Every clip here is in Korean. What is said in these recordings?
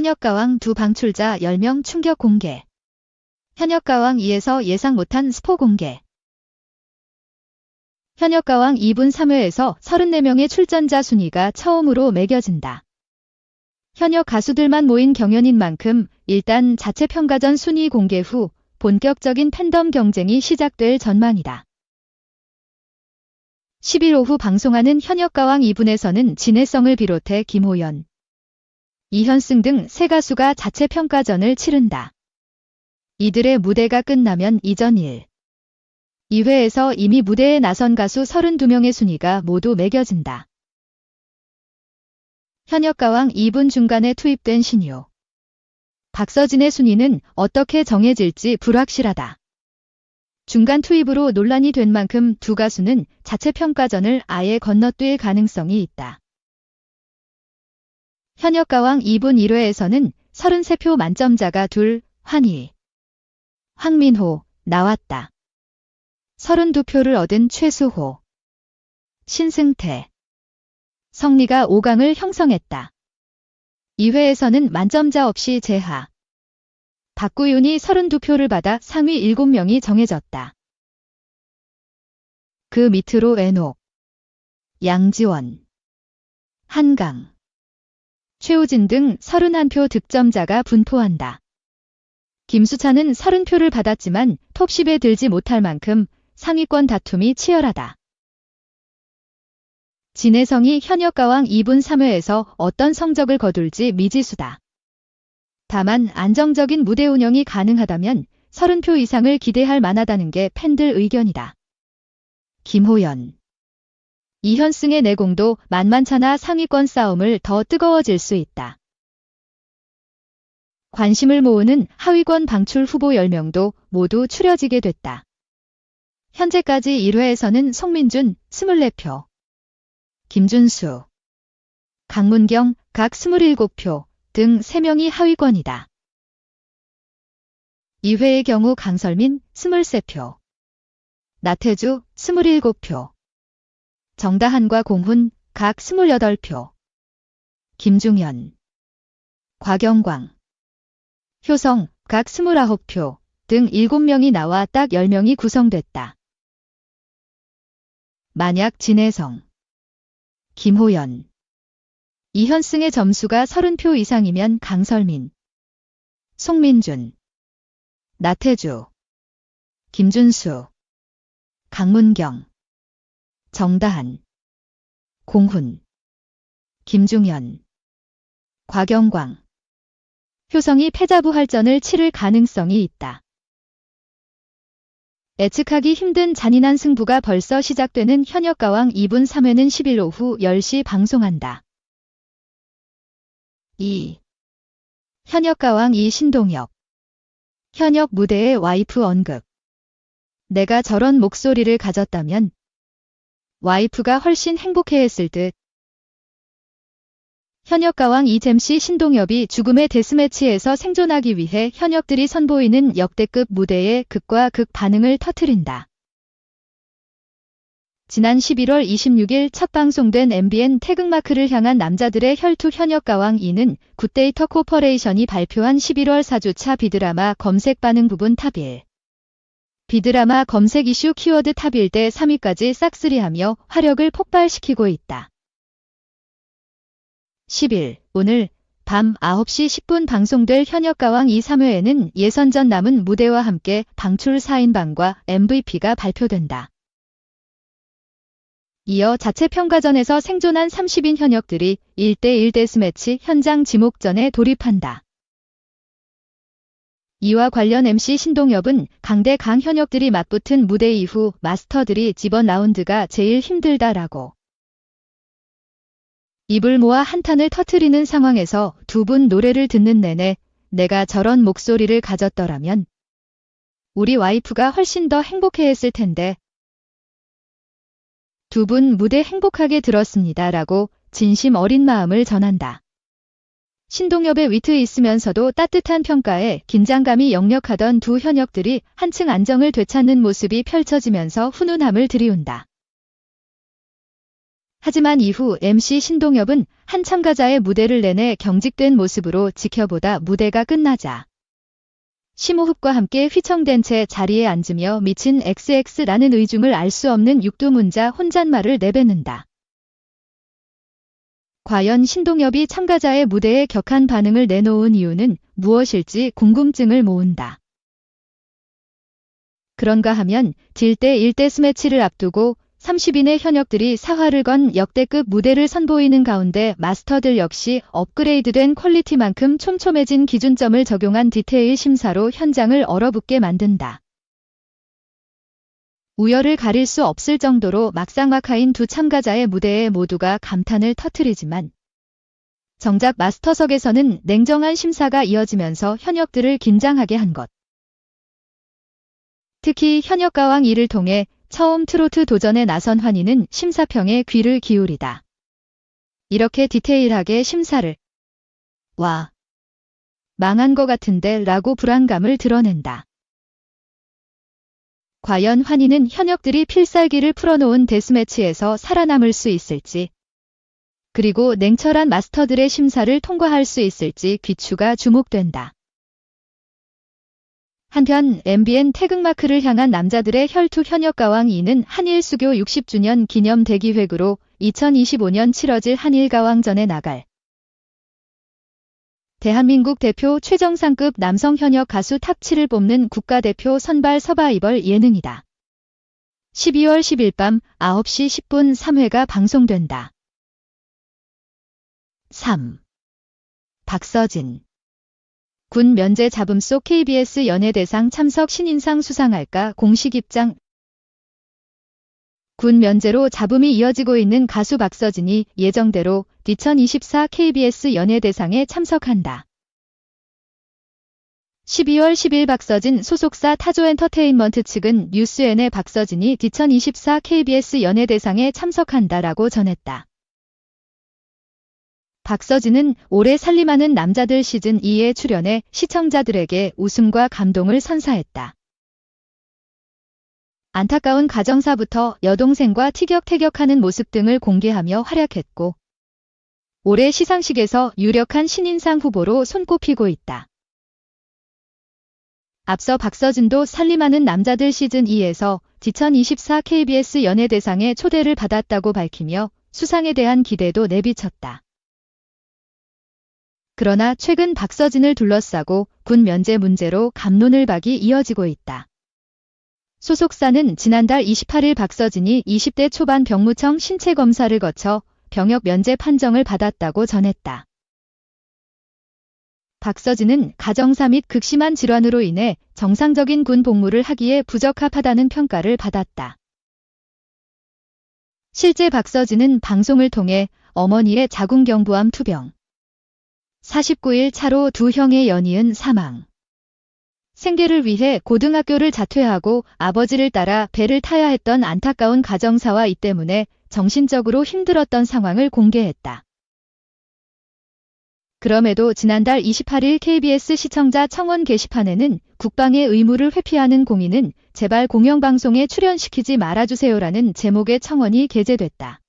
현역가왕 두 방출자 10명 충격 공개. 현역가왕 2에서 예상 못한 스포 공개. 현역가왕 2분 3회에서 34명의 출전자 순위가 처음으로 매겨진다. 현역 가수들만 모인 경연인 만큼 일단 자체 평가전 순위 공개 후 본격적인 팬덤 경쟁이 시작될 전망이다. 10일 오후 방송하는 현역가왕 2분에서는 진해성을 비롯해 김호연, 이현승 등 세 가수가 자체 평가전을 치른다. 이들의 무대가 끝나면 이전 1. 2회에서 이미 무대에 나선 가수 32명의 순위가 모두 매겨진다. 현역가왕 2분 중간에 투입된 신유. 박서진의 순위는 어떻게 정해질지 불확실하다. 중간 투입으로 논란이 된 만큼 두 가수는 자체 평가전을 아예 건너뛸 가능성이 있다. 현역 가왕 2분 1회에서는 33표 만점자가 둘, 환희, 황민호, 나왔다. 32표를 얻은 최수호, 신승태, 성리가 5강을 형성했다. 2회에서는 만점자 없이 제하. 박구윤이 32표를 받아 상위 7명이 정해졌다. 그 밑으로 애녹, 양지원, 한강, 최우진 등 31표 득점자가 분포한다. 김수찬은 30표를 받았지만 톱10에 들지 못할 만큼 상위권 다툼이 치열하다. 진혜성이 현역가왕 2분 3회에서 어떤 성적을 거둘지 미지수다. 다만 안정적인 무대 운영이 가능하다면 30표 이상을 기대할 만하다는 게 팬들 의견이다. 김호연 이현승의 내공도 만만찮아 상위권 싸움을 더 뜨거워질 수 있다. 관심을 모으는 하위권 방출 후보 10명도 모두 추려지게 됐다. 현재까지 1회에서는 송민준 24표, 김준수, 강문경 각 27표 등 3명이 하위권이다. 2회의 경우 강설민 23표, 나태주 27표, 정다한과 공훈 각 28표, 김중현, 곽영광, 효성 각 29표. 등 7명이 나와 딱 10명이 구성됐다. 만약 진혜성, 김호연, 이현승의 점수가 30표 이상이면 강설민, 송민준, 나태주, 김준수, 강문경, 정다한, 공훈, 김중현, 곽영광, 효성이 패자부활전을 치를 가능성이 있다. 예측하기 힘든 잔인한 승부가 벌써 시작되는 현역가왕 2분 3회는 10일 오후 10시 방송한다. 2. 현역가왕 2 신동엽 현역 무대의 와이프 언급 내가 저런 목소리를 가졌다면 와이프가 훨씬 행복해했을 듯. 현역 가왕 이잼씨 신동엽이 죽음의 데스매치에서 생존하기 위해 현역들이 선보이는 역대급 무대에 극과 극 반응을 터트린다. 지난 11월 26일 첫 방송된 MBN 태극마크를 향한 남자들의 혈투 현역 가왕 2는 굿데이터 코퍼레이션이 발표한 11월 4주차 비드라마 검색 반응 부분 탑1. 비드라마 검색 이슈 키워드 탑 1대 3위까지 싹쓸이하며 화력을 폭발시키고 있다. 10일 오늘 밤 9시 10분 방송될 현역 가왕 2, 3회에는 예선 전 남은 무대와 함께 방출 4인방과 MVP가 발표된다. 이어 자체 평가전에서 생존한 30인 현역들이 1대1 데스매치 현장 지목전에 돌입한다. 이와 관련 MC 신동엽은 강대 강 현역들이 맞붙은 무대 이후 마스터들이 집어 라운드가 제일 힘들다라고. 입을 모아 한탄을 터트리는 상황에서 두 분 노래를 듣는 내내 내가 저런 목소리를 가졌더라면 우리 와이프가 훨씬 더 행복해했을 텐데 두 분 무대 행복하게 들었습니다 라고 진심 어린 마음을 전한다. 신동엽의 위트 있으면서도 따뜻한 평가에 긴장감이 역력하던 두 현역들이 한층 안정을 되찾는 모습이 펼쳐지면서 훈훈함을 드리운다. 하지만 이후 MC 신동엽은 한 참가자의 무대를 내내 경직된 모습으로 지켜보다 무대가 끝나자 심호흡과 함께 휘청된 채 자리에 앉으며 미친 XX라는 의중을 알 수 없는 육두문자 혼잣말을 내뱉는다. 과연 신동엽이 참가자의 무대에 격한 반응을 내놓은 이유는 무엇일지 궁금증을 모은다. 그런가 하면 딜대 1대 스매치를 앞두고 30인의 현역들이 사활을 건 역대급 무대를 선보이는 가운데 마스터들 역시 업그레이드된 퀄리티만큼 촘촘해진 기준점을 적용한 디테일 심사로 현장을 얼어붙게 만든다. 우열을 가릴 수 없을 정도로 막상막하인 두 참가자의 무대에 모두가 감탄을 터뜨리지만 정작 마스터석에서는 냉정한 심사가 이어지면서 현역들을 긴장하게 한 것. 특히 현역가왕 이를 통해 처음 트로트 도전에 나선 환희는 심사평에 귀를 기울이다. 이렇게 디테일하게 심사를 와 망한 것 같은데 라고 불안감을 드러낸다. 과연 환희는 현역들이 필살기를 풀어놓은 데스매치에서 살아남을 수 있을지 그리고 냉철한 마스터들의 심사를 통과할 수 있을지 귀추가 주목된다. 한편 MBN 태극마크를 향한 남자들의 혈투 현역가왕 2는 한일 수교 60주년 기념 대기획으로 2025년 치러질 한일가왕전에 나갈 대한민국 대표 최정상급 남성 현역 가수 탑7을 뽑는 국가대표 선발 서바이벌 예능이다. 12월 10일 밤 9시 10분 3회가 방송된다. 3. 박서진 군 면제 잡음 속 KBS 연예대상 참석 신인상 수상할까 공식 입장 군 면제로 잡음이 이어지고 있는 가수 박서진이 예정대로 2024 KBS 연예대상에 참석한다. 12월 10일 박서진 소속사 타조엔터테인먼트 측은 뉴스엔에 박서진이 2024 KBS 연예대상에 참석한다라고 전했다. 박서진은 올해 살림하는 남자들 시즌 2에 출연해 시청자들에게 웃음과 감동을 선사했다. 안타까운 가정사부터 여동생과 티격태격하는 모습 등을 공개하며 활약했고 올해 시상식에서 유력한 신인상 후보로 손꼽히고 있다. 앞서 박서진도 살림하는 남자들 시즌 2에서 2024 KBS 연예대상에 초대를 받았다고 밝히며 수상에 대한 기대도 내비쳤다. 그러나 최근 박서진을 둘러싸고 군 면제 문제로 감론을 박이 이어지고 있다. 소속사는 지난달 28일 박서진이 20대 초반 병무청 신체 검사를 거쳐 병역 면제 판정을 받았다고 전했다. 박서진은 가정사 및 극심한 질환으로 인해 정상적인 군 복무를 하기에 부적합하다는 평가를 받았다. 실제 박서진은 방송을 통해 어머니의 자궁경부암 투병, 49일 차로 두 형의 연이은 사망. 생계를 위해 고등학교를 자퇴하고 아버지를 따라 배를 타야 했던 안타까운 가정사와 이 때문에 정신적으로 힘들었던 상황을 공개했다. 그럼에도 지난달 28일 KBS 시청자 청원 게시판에는 국방의 의무를 회피하는 공인은 제발 공영방송에 출연시키지 말아주세요라는 제목의 청원이 게재됐다.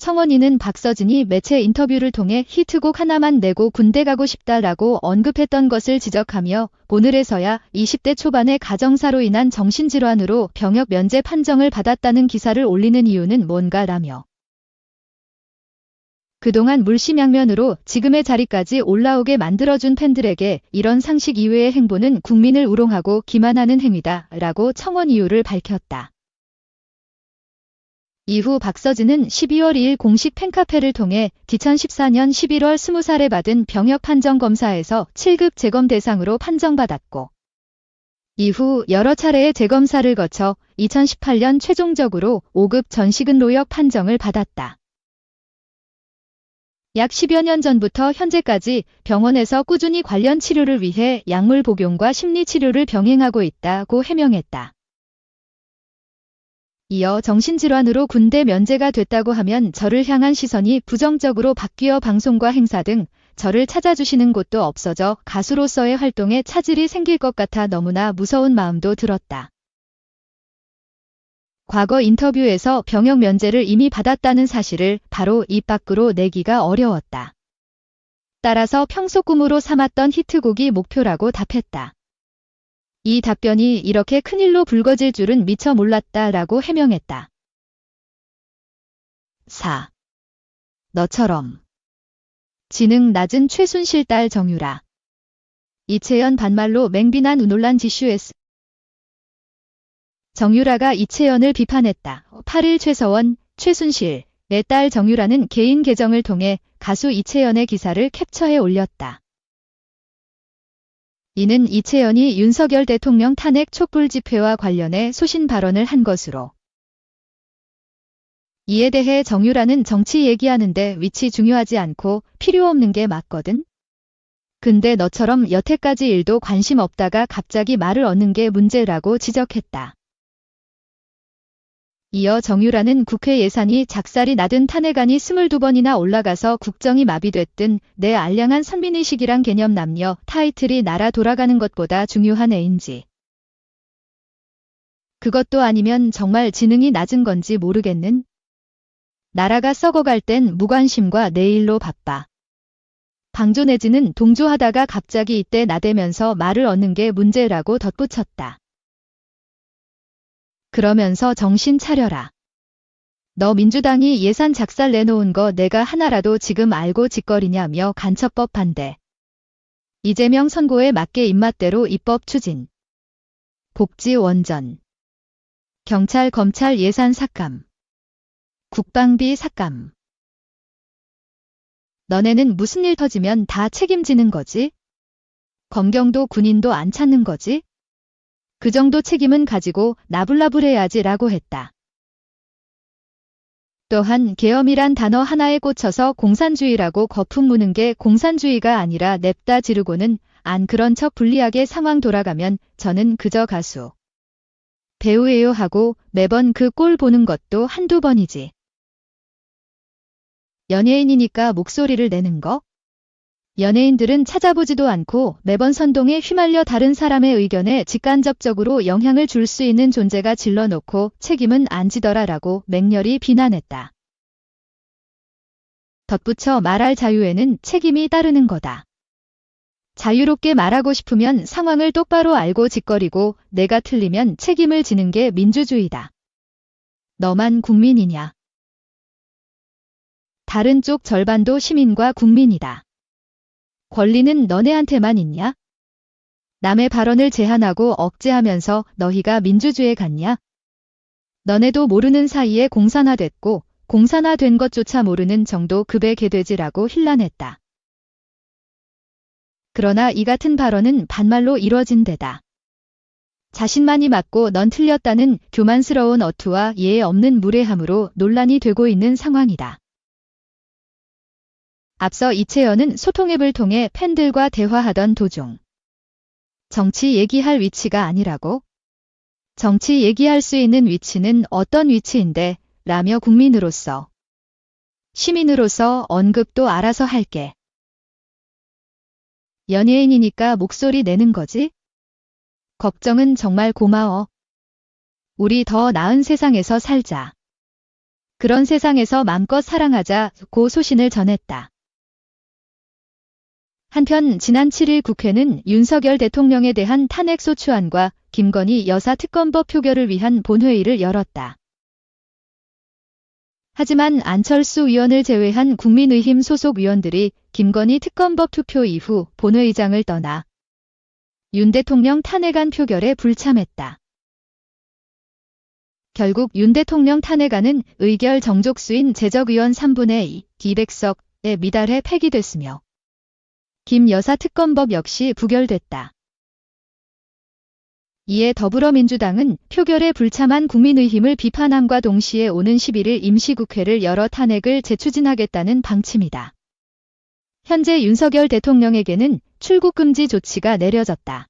청원인은 박서진이 매체 인터뷰를 통해 히트곡 하나만 내고 군대 가고 싶다라고 언급했던 것을 지적하며 오늘에서야 20대 초반의 가정사로 인한 정신질환으로 병역 면제 판정을 받았다는 기사를 올리는 이유는 뭔가라며 그동안 물심양면으로 지금의 자리까지 올라오게 만들어준 팬들에게 이런 상식 이외의 행보는 국민을 우롱하고 기만하는 행위다 라고 청원 이유를 밝혔다. 이후 박서진은 12월 2일 공식 팬카페를 통해 2014년 11월 20살에 받은 병역 판정 검사에서 7급 재검 대상으로 판정받았고 이후 여러 차례의 재검사를 거쳐 2018년 최종적으로 5급 전시근 로역 판정을 받았다. 약 10여 년 전부터 현재까지 병원에서 꾸준히 관련 치료를 위해 약물 복용과 심리 치료를 병행하고 있다고 해명했다. 이어 정신질환으로 군대 면제가 됐다고 하면 저를 향한 시선이 부정적으로 바뀌어 방송과 행사 등 저를 찾아주시는 곳도 없어져 가수로서의 활동에 차질이 생길 것 같아 너무나 무서운 마음도 들었다. 과거 인터뷰에서 병역 면제를 이미 받았다는 사실을 바로 입 밖으로 내기가 어려웠다. 따라서 평소 꿈으로 삼았던 히트곡이 목표라고 답했다. 이 답변이 이렇게 큰일로 불거질 줄은 미처 몰랐다 라고 해명했다. 4. 너처럼. 지능 낮은 최순실 딸 정유라. 이채연 반말로 맹비난 논란 지슈에스. 정유라가 이채연을 비판했다. 8일 최서원, 최순실, 내 딸 정유라는 개인 계정을 통해 가수 이채연의 기사를 캡처해 올렸다. 이는 이채연이 윤석열 대통령 탄핵 촛불 집회와 관련해 소신 발언을 한 것으로. 이에 대해 정유라는 정치 얘기하는데 위치 중요하지 않고 필요 없는 게 맞거든? 근데 너처럼 여태까지 일도 관심 없다가 갑자기 말을 얻는 게 문제라고 지적했다. 이어 정유라는 국회 예산이 작살이 나든 탄핵안이 22번이나 올라가서 국정이 마비됐든 내 알량한 선민의식이란 개념 남녀 타이틀이 날아 돌아가는 것보다 중요한 애인지. 그것도 아니면 정말 지능이 낮은 건지 모르겠는? 나라가 썩어갈 땐 무관심과 내일로 바빠. 방조 내지는 동조하다가 갑자기 이때 나대면서 말을 얻는 게 문제라고 덧붙였다. 그러면서 정신 차려라. 너 민주당이 예산 작살 내놓은 거 내가 하나라도 지금 알고 짓거리냐며 간첩법 반대. 이재명 선고에 맞게 입맛대로 입법 추진. 복지 원전. 경찰 검찰 예산 삭감. 국방비 삭감. 너네는 무슨 일 터지면 다 책임지는 거지? 검경도 군인도 안 찾는 거지? 그 정도 책임은 가지고 나불나불해야지 라고 했다. 또한 계엄이란 단어 하나에 꽂혀서 공산주의라고 거품 무는 게 공산주의가 아니라 냅다 지르고는 안 그런 척 불리하게 상황 돌아가면 저는 그저 가수. 배우예요 하고 매번 그 꼴 보는 것도 한두 번이지. 연예인이니까 목소리를 내는 거? 연예인들은 찾아보지도 않고 매번 선동에 휘말려 다른 사람의 의견에 직간접적으로 영향을 줄 수 있는 존재가 질러놓고 책임은 안 지더라라고 맹렬히 비난했다. 덧붙여 말할 자유에는 책임이 따르는 거다. 자유롭게 말하고 싶으면 상황을 똑바로 알고 짓거리고 내가 틀리면 책임을 지는 게 민주주의다. 너만 국민이냐? 다른 쪽 절반도 시민과 국민이다. 권리는 너네한테만 있냐? 남의 발언을 제한하고 억제하면서 너희가 민주주의에 갔냐? 너네도 모르는 사이에 공산화됐고 공산화된 것조차 모르는 정도 급의 개돼지라고 힐난했다. 그러나 이 같은 발언은 반말로 이뤄진 데다. 자신만이 맞고 넌 틀렸다는 교만스러운 어투와 예에 없는 무례함으로 논란이 되고 있는 상황이다. 앞서 이채연은 소통 앱을 통해 팬들과 대화하던 도중 정치 얘기할 위치가 아니라고? 정치 얘기할 수 있는 위치는 어떤 위치인데 라며 국민으로서 시민으로서 언급도 알아서 할게. 연예인이니까 목소리 내는 거지? 걱정은 정말 고마워. 우리 더 나은 세상에서 살자. 그런 세상에서 맘껏 사랑하자 고 소신을 전했다. 한편 지난 7일 국회는 윤석열 대통령에 대한 탄핵소추안과 김건희 여사 특검법 표결을 위한 본회의를 열었다. 하지만 안철수 의원을 제외한 국민의힘 소속 의원들이 김건희 특검법 투표 이후 본회의장을 떠나 윤 대통령 탄핵안 표결에 불참했다. 결국 윤 대통령 탄핵안은 의결 정족수인 제적의원 3분의 2, 200석에 미달해 폐기됐으며 김 여사 특검법 역시 부결됐다. 이에 더불어민주당은 표결에 불참한 국민의힘을 비판함과 동시에 오는 11일 임시국회를 열어 탄핵을 재추진하겠다는 방침이다. 현재 윤석열 대통령에게는 출국 금지 조치가 내려졌다.